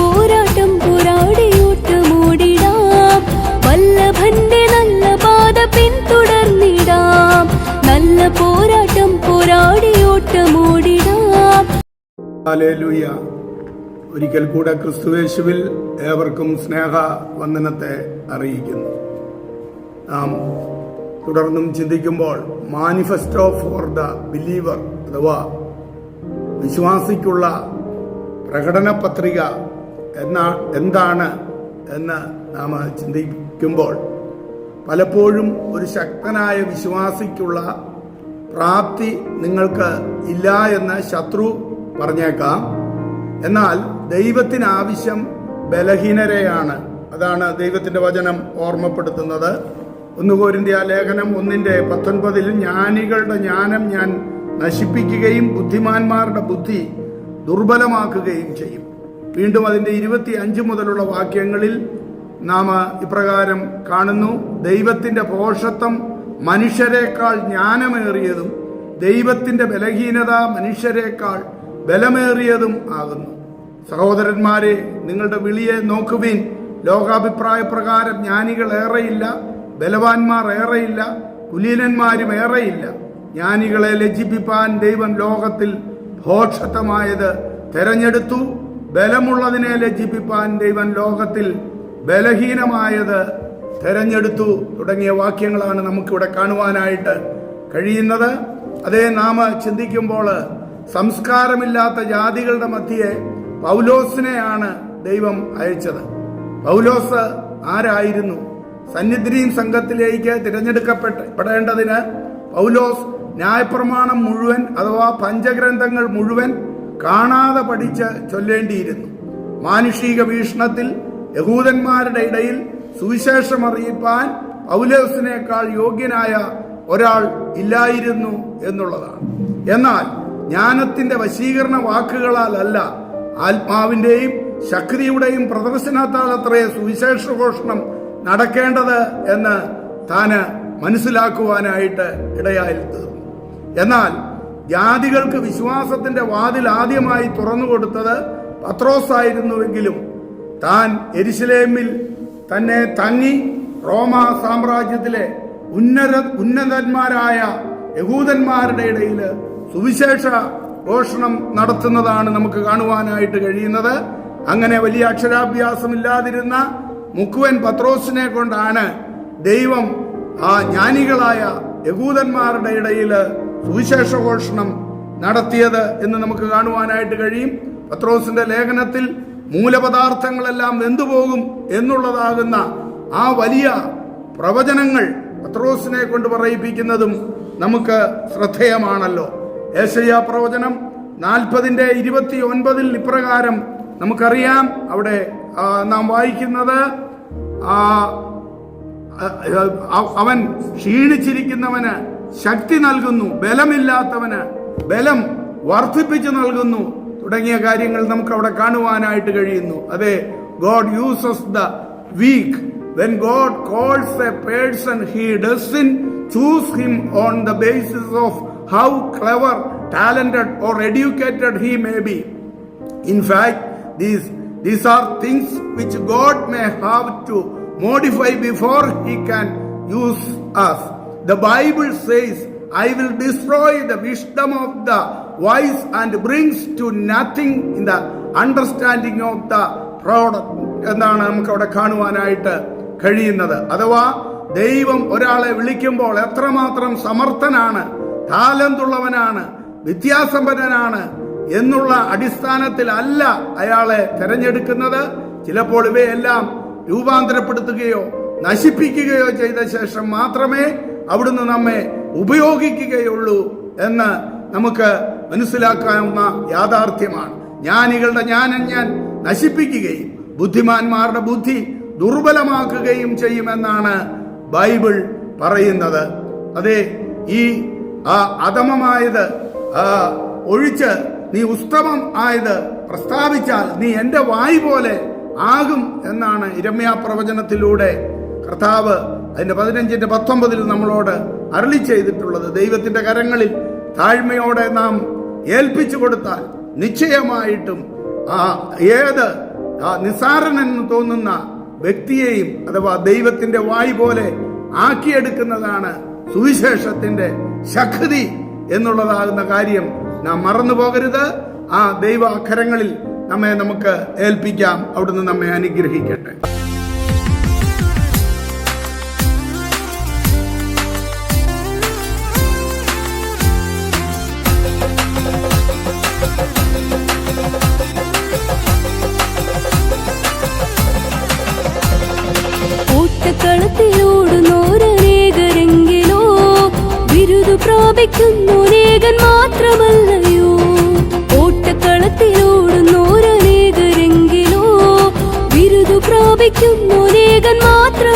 പോരാട്ടം പോരാടിയോട്ടമോടിടാം. വല്ലഭന്റെ നല്ല പാത പിന്തുടർന്നിടാം. നല്ല പോരാട്ടം പോരാടിയോട്ടം ഓടിടാം ഒരിക്കൽ കൂടെ ക്രിസ്തുവേശുവിൽ ഏവർക്കും സ്നേഹ വന്ദനത്തെ അറിയിക്കുന്നു. നാം തുടർന്നും ചിന്തിക്കുമ്പോൾ മാനിഫെസ്റ്റോ ഫോർ ദ ബിലീവർ അഥവാ വിശ്വാസിക്കുള്ള പ്രകടന പത്രിക എന്ന എന്താണ് എന്ന് നാം ചിന്തിക്കുമ്പോൾ പലപ്പോഴും ഒരു ശക്തനായ വിശ്വാസിക്കുള്ള പ്രാപ്തി നിങ്ങൾക്ക് ഇല്ല എന്ന് ശത്രു പറഞ്ഞേക്കാം. എന്നാൽ ദൈവത്തിന് ആവശ്യം ബലഹീനരെയാണ്. അതാണ് ദൈവത്തിന്റെ വചനം ഓർമ്മപ്പെടുത്തുന്നത്. ഒന്നുകോരിന്റെ ആ ലേഖനം ഒന്നിന്റെ പത്തൊൻപതിൽ ജ്ഞാനികളുടെ ജ്ഞാനം ഞാൻ നശിപ്പിക്കുകയും ബുദ്ധിമാന്മാരുടെ ബുദ്ധി ദുർബലമാക്കുകയും ചെയ്യും. വീണ്ടും അതിന്റെ ഇരുപത്തി അഞ്ച് മുതലുള്ള വാക്യങ്ങളിൽ നാം ഇപ്രകാരം കാണുന്നു. ദൈവത്തിന്റെ പോഷത്വം മനുഷ്യരെക്കാൾ ജ്ഞാനമേറിയതും ദൈവത്തിന്റെ ബലഹീനത മനുഷ്യരെക്കാൾ ബലമേറിയതും ആകുന്നു. സഹോദരന്മാരെ നിങ്ങളുടെ വിളിയെ നോക്കുവിൻ. ലോകാഭിപ്രായ പ്രകാരം ജ്ഞാനികൾ ഏറെയില്ല ബലവാന്മാർ ഏറെയില്ല കുലീനന്മാരും ഏറെയില്ല. ജ്ഞാനികളെ ലജ്ജിപ്പിപ്പാൻ ദൈവം ലോകത്തിൽ ഭോക്ഷത്തമായത് തെരഞ്ഞെടുത്തു. ബലമുള്ളതിനെ ലജ്ജിപ്പിപ്പാൻ ദൈവൻ ലോകത്തിൽ ബലഹീനമായത് തെരഞ്ഞെടുത്തു തുടങ്ങിയ വാക്യങ്ങളാണ് നമുക്കിവിടെ കാണുവാനായിട്ട് കഴിയുന്നത്. അതേ നാമ ചിന്തിക്കുമ്പോൾ സംസ്കാരമില്ലാത്ത ജാതികളുടെ മധ്യയെ പൗലോസിനെയാണ് ദൈവം അയച്ചത്. പൗലോസ് ആരായിരുന്നു? സന്നിധിയും സംഘത്തിലേക്ക് തിരഞ്ഞെടുക്കപ്പെടേണ്ടതിന് പൗലോസ് ന്യായപ്രമാണം മുഴുവൻ അഥവാ പഞ്ചഗ്രന്ഥങ്ങൾ മുഴുവൻ കാണാതെ പഠിച്ച് ചൊല്ലേണ്ടിയിരുന്നു. മാനുഷിക വീക്ഷണത്തിൽ യഹൂദന്മാരുടെ ഇടയിൽ സുവിശേഷം അറിയിപ്പാൻ പൗലോസിനേക്കാൾ യോഗ്യനായ ഒരാൾ ഇല്ലായിരുന്നു എന്നുള്ളതാണ്. എന്നാൽ ജ്ഞാനത്തിന്റെ വശീകരണ വാക്കുകളാലല്ല ആത്മാവിന്റെയും ശക്തിയുടെയും പ്രദർശനത്താൽ സുവിശേഷഘോഷണം നടക്കേണ്ടത് എന്ന് താന് മനസ്സിലാക്കുവാനായിട്ട് ഇടയായി തീർന്നു. എന്നാൽ ജാതികൾക്ക് വിശ്വാസത്തിന്റെ വാതിൽ ആദ്യമായി തുറന്നു കൊടുത്തത് പത്രോസായിരുന്നുവെങ്കിലും താൻ എരിശിലേമിൽ തന്നെ തങ്ങി റോമ സാമ്രാജ്യത്തിലെ ഉന്നത ഉന്നതന്മാരായ യഹൂദന്മാരുടെ ഇടയിൽ സുവിശേഷ ഘോഷണം നടത്തുന്നതാണ് നമുക്ക് കാണുവാനായിട്ട് കഴിയുന്നത്. അങ്ങനെ വലിയ അക്ഷരാഭ്യാസമില്ലാതിരുന്ന മുക്കുവൻ പത്രോസിനെ കൊണ്ടാണ് ദൈവം ആ ജ്ഞാനികളായ യഹൂദന്മാരുടെ ഇടയിൽ സുവിശേഷ ഘോഷണം നടത്തിയത് എന്ന് നമുക്ക് കാണുവാനായിട്ട് കഴിയും. പത്രോസിന്റെ ലേഖനത്തിൽ മൂലപദാർത്ഥങ്ങളെല്ലാം വെന്തുപോകും എന്നുള്ളതാകുന്ന ആ വലിയ പ്രവചനങ്ങൾ പത്രോസിനെ കൊണ്ട് പറയിപ്പിക്കുന്നതും നമുക്ക് ശ്രദ്ധേയമാണല്ലോ. ഏശയ്യ പ്രവചനം നാൽപ്പതിന്റെ ഇരുപത്തി ഒൻപതിൽ ഇപ്രകാരം നമുക്കറിയാം. അവിടെ നാം വായിക്കുന്നത് അവൻ ക്ഷീണിച്ചിരിക്കുന്നവന് ശക്തി നൽകുന്നു ബലമില്ലാത്തവന് ബലം വർദ്ധിപ്പിച്ചു നൽകുന്നു തുടങ്ങിയ കാര്യങ്ങൾ നമുക്ക് അവിടെ കാണുവാനായിട്ട് കഴിയുന്നു. അതെ God uses the weak when God calls a person he doesn't choose him on the basis of how clever talented or educated he may be In fact, these, these are things which God may have to modify before He can use us. The Bible says, I will destroy the wisdom of the wise and brings to nothing in the understanding of the proud എന്നാണ് നമുക്ക് അവിടെ കാണുവാനായിട്ട് കഴിയുന്നത്? അഥവാ ദൈവം ഒരാളെ വിളിക്കുമ്പോൾ എത്രമാത്രം സമർത്ഥനാണ് താലന്തുള്ളവനാണ് വിദ്യാസമ്പന്നനാണ് എന്നുള്ള അടിസ്ഥാനത്തിൽ അല്ല അയാളെ തെരഞ്ഞെടുക്കുന്നത്. ചിലപ്പോൾ ഇവയെല്ലാം രൂപാന്തരപ്പെടുത്തുകയോ നശിപ്പിക്കുകയോ ചെയ്ത ശേഷം മാത്രമേ അവിടുന്ന് നമ്മെ ഉപയോഗിക്കുകയുള്ളൂ എന്ന് നമുക്ക് മനസ്സിലാക്കാവുന്ന യാഥാർത്ഥ്യമാണ്. ജ്ഞാനികളുടെ ജ്ഞാനം ഞാൻ നശിപ്പിക്കുകയും ബുദ്ധിമാന്മാരുടെ ബുദ്ധി ദുർബലമാക്കുകയും ചെയ്യുമെന്നാണ് ബൈബിൾ പറയുന്നത്. അതെ ഈ ആ അധമമായത് ഒഴിച്ച് നീ ഉസ്തമം ആയത് പ്രസ്താവിച്ചാൽ നീ എന്റെ വായി പോലെ ആകും എന്നാണ് ഇരമ്യാ പ്രവചനത്തിലൂടെ കർത്താവ് അതിന്റെ പതിനഞ്ചിന്റെ പത്തൊമ്പതിൽ നമ്മളോട് അരളി ചെയ്തിട്ടുള്ളത് ദൈവത്തിന്റെ കരങ്ങളിൽ താഴ്മയോടെ നാം ഏൽപ്പിച്ചു കൊടുത്താൽ നിശ്ചയമായിട്ടും ആ ഏത് ആ നിസാരനെന്ന് തോന്നുന്ന വ്യക്തിയെയും അഥവാ ദൈവത്തിന്റെ വായി പോലെ ആക്കിയെടുക്കുന്നതാണ് സുവിശേഷത്തിന്റെ ശക്തി എന്നുള്ളതാകുന്ന കാര്യം നാം മറന്നു പോകരുത്. ആ ദൈവ അക്ഷരങ്ങളിൽ നമ്മെ നമുക്ക് ഏൽപ്പിക്കാം. അവിടുന്ന് നമ്മെ അനുഗ്രഹിക്കട്ടെ. ഓട്ടക്കളത്തിലോടുന്നോരനേകരെങ്കിലോ ബിരുദു പ്രാപിക്കുന്നോരേകൻ മാത്രമല്ലയോ? ഓട്ടക്കളത്തിലോടുന്നോരനേകരെങ്കിലോ ബിരുദു പ്രാപിക്കുന്നോരേകൻ മാത്രമല്ലയോ?